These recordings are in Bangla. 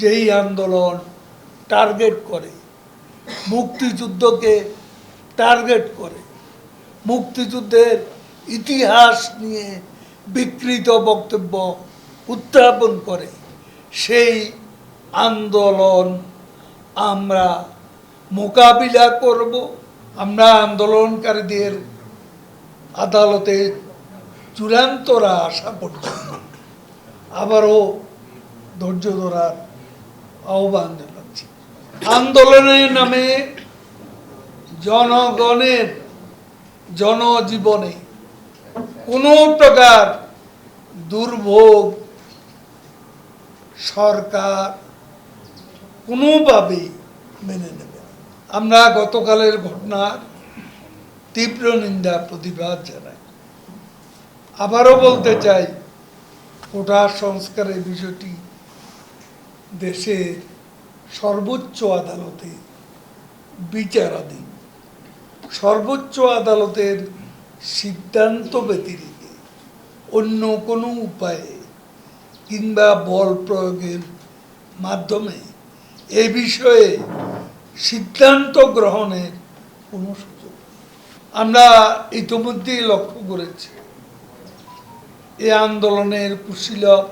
যেই আন্দোলন টার্গেট করে, মুক্তিযুদ্ধকে টার্গেট করে, মুক্তিযুদ্ধের ইতিহাস নিয়ে বিকৃত বক্তব্য উত্থাপন করে, সেই আন্দোলন আমরা মোকাবিলা করব। আমরা আন্দোলনকারীদের আদালতে চূড়ান্তরা আশা পর্যন্ত আবারও ধৈর্য ধরার আহ্বান জানাচ্ছি আন্দোলনের নামে জনগণের জনজীবনে কোনো প্রকার দুর্ভোগ সরকার কোনোভাবেই মেনে নেবে। আমরা গতকালের ঘটনার তীব্র নিন্দা, প্রতিবাদ জানাই আবারও বলতে চাই, কোটা সংস্কারের বিষয়টি দেশের সর্বোচ্চ আদালতে বিচারাধীন। সর্বোচ্চ আদালতের সিদ্ধান্ত ব্যতিরেকে অন্য কোনো উপায়ে কিংবা বল প্রয়োগের মাধ্যমে এ বিষয়ে সিদ্ধান্ত গ্রহণের কোনো সুযোগ আমরা ইতিমধ্যেই লক্ষ্য করেছি, এ আন্দোলনের কুশীলক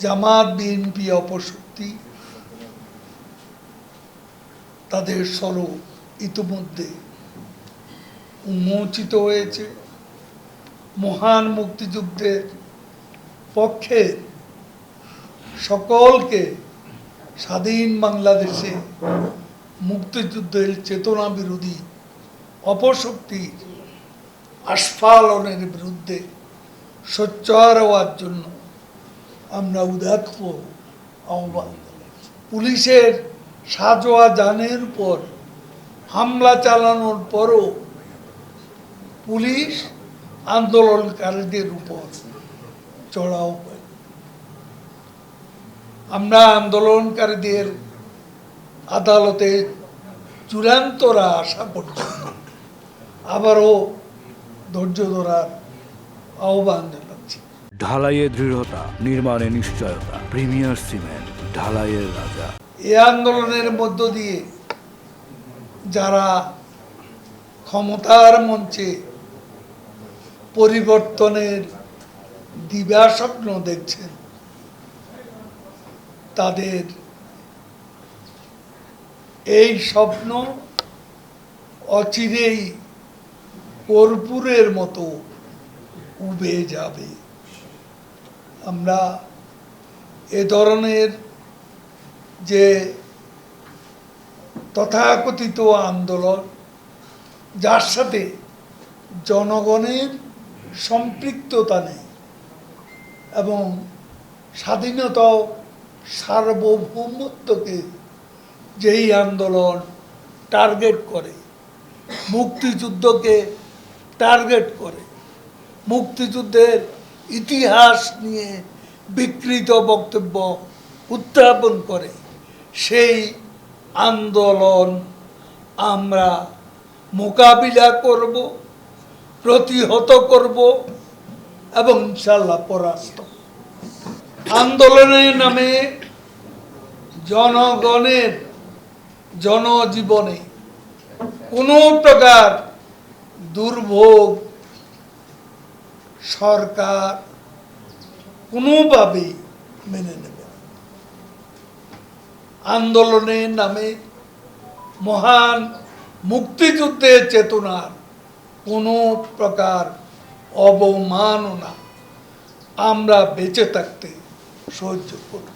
জামাত, বিএনপি, অপশক্তি তাদের স্বরূপ ইতিমধ্যে উন্মোচিত হয়েছে। মহান মুক্তিযুদ্ধের পক্ষে সকলকে স্বাধীন বাংলাদেশে মুক্তিযুদ্ধের চেতনা বিরোধী অপশক্তির আস্ফালনের বিরুদ্ধে সোচ্চার হওয়ার জন্য আমরা উদাত্ত আহ্বান পুলিশের সাজোয়া জানের পর হামলা চালানোর পরও পুলিশ আন্দোলনকারীদের উপর চড়াও আমরা আন্দোলনকারীদের আদালতে চূড়ান্তরা আসা পর্যন্ত আবারও ধৈর্য ধরার আহ্বান জানাচ্ছি। ঢালাইয়ে দৃঢ়তা, নির্মাণে নিশ্চয়তা, প্রিমিয়ার সিমেন্ট, ঢালাইয়ের রাজা। এ আন্দোলনের মধ্য দিয়ে যারা ক্ষমতার মঞ্চে পরিবর্তনের দিবা স্বপ্ন দেখছেন, তাদের এই স্বপ্ন অচিরেই কর্পূরের মতো উবে যাবে। আমরা এ ধরনের যে তথাকথিত আন্দোলন, যার সাথে জনগণের সম্পৃক্ততা নেই এবং স্বাধীনতা সার্বভৌমত্বকে যেই আন্দোলন টার্গেট করে, মুক্তিযুদ্ধকে টার্গেট করে, মুক্তিযুদ্ধের ইতিহাস নিয়ে বিকৃত বক্তব্য উত্থাপন করে। সেই আন্দোলন আমরা মোকাবিলা করব, প্রতিহত করব এবং ইনশাল্লাহ পরাস্ত। আন্দোলনের নামে জনগণের জনজীবনে কোনো প্রকার দুর্ভোগ সরকার কোনোভাবেই মেনে নেবে। আন্দোলনের নামে মহান মুক্তিযুদ্ধের চেতনার কোনো প্রকার অবমাননা আমরা বেঁচে থাকতে সহ্য করব